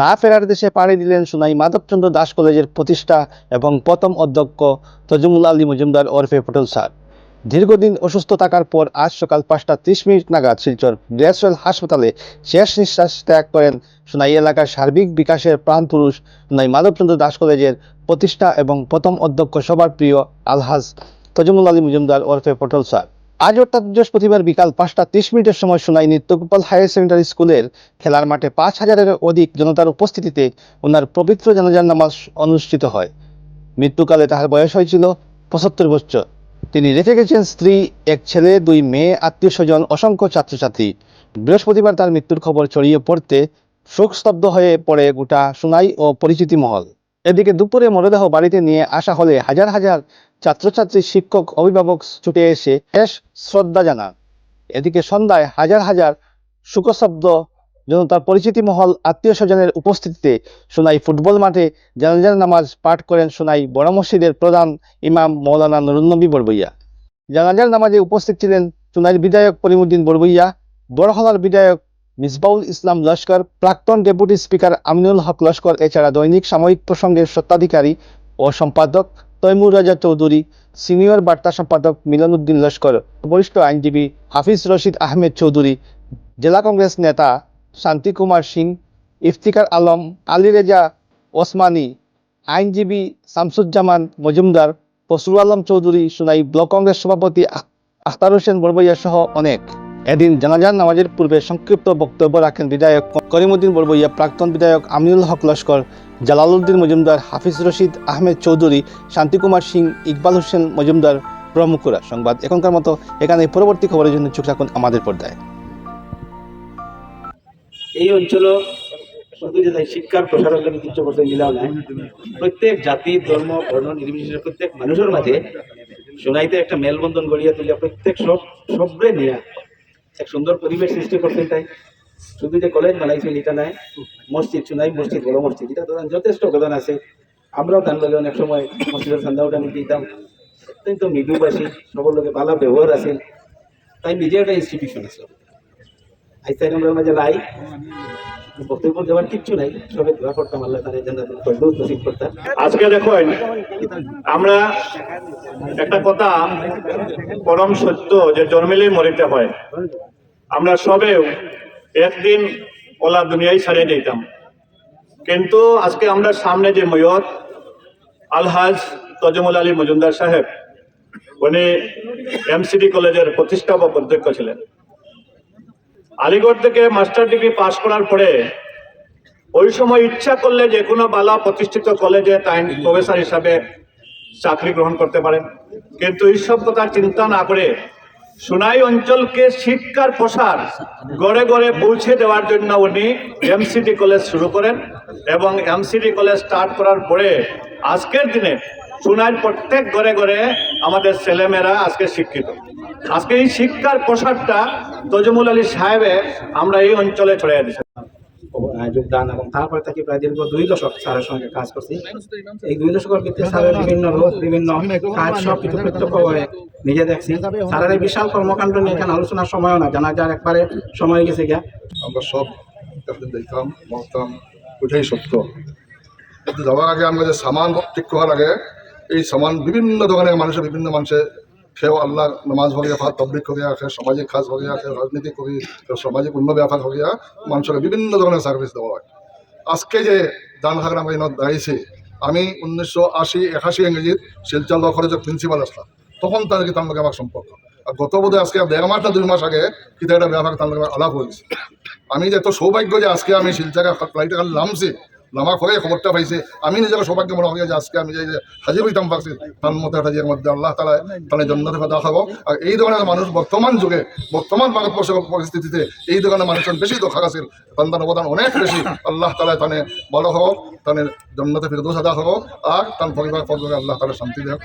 না ফেরার দেশে পাড়ি দিলেন সুনাই মাধবচন্দ্র দাস কলেজের প্রতিষ্ঠা এবং প্রথম অধ্যক্ষ তজুমুল আলী মজুমদার ওরফে পটল স্যার। দীর্ঘদিন অসুস্থ থাকার পর আজ সকাল পাঁচটা ত্রিশ মিনিট নাগাদ শিলচর গ্রেসওয়েল হাসপাতালে শেষ নিঃশ্বাস ত্যাগ করেন সোনাই এলাকার সার্বিক বিকাশের প্রাণপুরুষ সুনাই মাধবচন্দ্র দাস কলেজের প্রতিষ্ঠা এবং প্রথম অধ্যক্ষ সবার প্রিয় আলহাজ তজুমুল আলী মজুমদার ওরফে পটল স্যার। আজ অর্থাৎ বৃহস্পতিবার বিকাল পাঁচটা ত্রিশ মিনিটের সময় শোনাই নিত্যগোপাল হায়ার সেকেন্ডারি স্কুলের খেলার মাঠে পাঁচ হাজারের অধিক জনতার উপস্থিতিতে ওনার পবিত্র জানাজার নামাজ অনুষ্ঠিত হয়। মৃত্যুকালে তাহার বয়স হয়েছিল পঁচাত্তর বছর। তিনি রেখে গেছেন স্ত্রী, এক ছেলে, দুই মেয়ে, আত্মীয় স্বজন, অসংখ্য ছাত্রছাত্রী। বৃহস্পতিবার তার মৃত্যুর খবর ছড়িয়ে পড়তে শোকস্তব্ধ হয়ে পড়ে গোটা সুনাই ও পরিচিতি মহল। এদিকে দুপুরে মরদেহ বাড়িতে নিয়ে আসা হলে হাজার হাজার ছাত্রছাত্রী, শিক্ষক, অভিভাবক ছুটে এসে শেষ শ্রদ্ধা জানান। এদিকে সন্ধ্যায় হাজার হাজার সুখশব্দ জনতার পরিচিতি মহল আত্মীয় স্বজনের উপস্থিতিতে সোনাই ফুটবল মাঠে জানাজার নামাজ পাঠ করেন সোনাই বড় মসজিদের প্রধান ইমাম মৌলানা নুরুন্নবী বড়বইয়া জানাজার নামাজে উপস্থিত ছিলেন সোনাইর বিধায়ক করিমুদ্দিন বড়বইয়া বড়হলার বিধায়ক মিসবাউল ইসলাম লস্কর, প্রাক্তন ডেপুটি স্পিকার আমিনুল হক লস্কর, এছাড়া দৈনিক সাময়িক প্রসঙ্গের স্বত্বাধিকারী ও সম্পাদক তৈমুর রাজা চৌধুরী, সিনিয়র বার্তা সম্পাদক মিলন উদ্দিন লস্কর, বরিষ্ঠ আইনজীবী হাফিজ রশিদ আহমেদ চৌধুরী, জেলা কংগ্রেস নেতা শান্তি কুমার সিং ইফতিকার আলম, আলী রেজা ওসমানী, আইনজীবী শামসুজ্জামান মজুমদার ফসরুল আলম চৌধুরী, সুনাই ব্লক কংগ্রেস সভাপতি আখতার হোসেন বড়বইয়া সহ অনেক। এদিন জানাজার নামাজের পূর্বে সংক্ষিপ্ত বক্তব্য রাখেন বিধায়ক করিমুদ্দিন বড়বইয়া প্রাক্তন বিধায়ক আমিনুল হক লস্কর, জালালউদ্দিন মজুমদার, হাফিজ রশিদ আহমেদ চৌধুরী, শান্তিকুমার সিং, ইকবাল হোসেন মজুমদার প্রমুখরা। সংবাদ এখনকার মতো এখানে পরবর্তী খবরের জন্য চোখ রাখুন আমাদের পর্দায়। এই অঞ্চল শিক্ষার প্রসারের জন্য কিছু নাই প্রত্যেক জাতি, ধর্ম, বর্ণ, নির্বিশেষে প্রত্যেক মানুষের মাঝে সোনাইতে একটা মেলবন্ধন গড়িয়া তুলিয়া প্রত্যেক সব সবরে নিয়া এক সুন্দর পরিবেশ সৃষ্টি করতে তাই। শুধু যে কলেজ বানাইছে এটা নাই, মসজিদ শুনাই মসজিদ, বড় মসজিদ, এটা তো যথেষ্ট অবদান আছে। আমরাও তার লগে অনেক সময় মসজিদের ঠান্ডা উঠানি দিতাম। অত্যন্ত মৃদুবাসী সবার লোকে ভালো ব্যবহার আছে। তাই নিজে একটা ইনস্টিটিউশন আছে। আইসাই আমরা মাঝে লাই বক্তব্য দেওয়ার কিচ্ছু নাই দোয়া করতাম আল্লাহ তার নসিব করতাম আজকে দেখুন, আমরা একটা কথা পরম সত্য যে জন্মেলেই মরিতে হয়। আমরা সবেও একদিন ওলা দুনিয়ায় ছাড়িয়ে দিতাম। কিন্তু আজকে আমরা সামনে যে ময়ত আলহাজ তজমুল আলী মজুমদার সাহেব, উনি এমসিডি কলেজের প্রতিষ্ঠাপক অধ্যক্ষ ছিলেন। আলিগড় থেকে মাস্টার ডিগ্রি পাশ করার পরে ওই সময় ইচ্ছা করলে যে কোনো বালা প্রতিষ্ঠিত কলেজে তাই প্রফেসর হিসাবে চাকরি গ্রহণ করতে পারেন। কিন্তু এইসব কথা চিন্তা না করে সুনাই অঞ্চলকে শিক্ষার প্রসার গড়ে গড়ে পৌঁছে দেওয়ার জন্য উনি এমসিডি কলেজ শুরু করেন এবং এমসিডি কলেজ স্টার্ট করার পরে আজকের দিনে সুনাইয়ের প্রত্যেক ঘরে ঘরে আমাদের ছেলেমেয়েরা আজকে শিক্ষিত। আজকে এই শিক্ষার প্রসারটা তজমুল আলী সাহেবে আমরা এই অঞ্চলে ছড়িয়ে দিচ্ছি আহ, যোগদান এবং তারপরে থাকি প্রায় দীর্ঘ দুই দশক স্যারের সঙ্গে কাজ করছি। এই দুই দশকের ভিত্তিতে স্যারের বিভিন্ন রূপ বিভিন্ন কাজ সব কিছু প্রত্যক্ষ হয়ে নিজে দেখছি। স্যারের এই বিশাল কর্মকাণ্ড নিয়ে এখানে আলোচনার সময়ও না জানা যার একবারে সময় গেছে গিয়া আমরা সব দেখতাম মরতাম ওইটাই সত্য। কিন্তু যাওয়ার আগে আমরা যে সামান ঠিক করার আগে এই সমান বিভিন্ন দোকানের মানুষের বিভিন্ন মানুষের কেউ আল্লাহ নামাজ হরিয়া ফাঁক তবলিক করিয়া কেউ সামাজিক কাজ হরিয়া কেউ রাজনীতি করি কেউ সামাজিক অন্য ব্যাপার হরিয়া মানুষের বিভিন্ন ধরনের সার্ভিস দেওয়া হয়। আজকে যে দান হাগর আমরা ইনত দাঁড়িয়েছি, আমি উনিশশো আশি একাশি ইংরেজিত শিলচর ল কলেজের প্রিন্সিপাল আসলাম। তখন তার তার লগে আমার সম্পর্ক। আর গত বোধ আজকে দেড় মাস না দুই মাস আগে কিন্তু একটা ব্যাপার তার লগে আলাপ হয়েছে। আমি যে এত সৌভাগ্য যে আজকে আমি শিলচারে ফ্লাইটে নামছি নামার হয়ে খবরটা পাইছে। আমি নিজেকে সৌভাগ্য মনে করি যে আজকে আমি যে হাজির হইতাম পারছি তার মতো হাজির মধ্যে আল্লাহ তালা তাহলে জন্নতে কথা খাব। আর এই ধরনের মানুষ বর্তমান যুগে, বর্তমান ভারতবর্ষের পরিস্থিতিতে এই ধরনের মানুষজন বেশি দোষা আছে তার অবদান অনেক বেশি। আল্লাহ তালা তানে ভালো হোক তাদের জন্মতে ফিরে দোষ আদা হোক, আর তার পরিবার পর্যায়ে আল্লাহ তালা শান্তি দেয়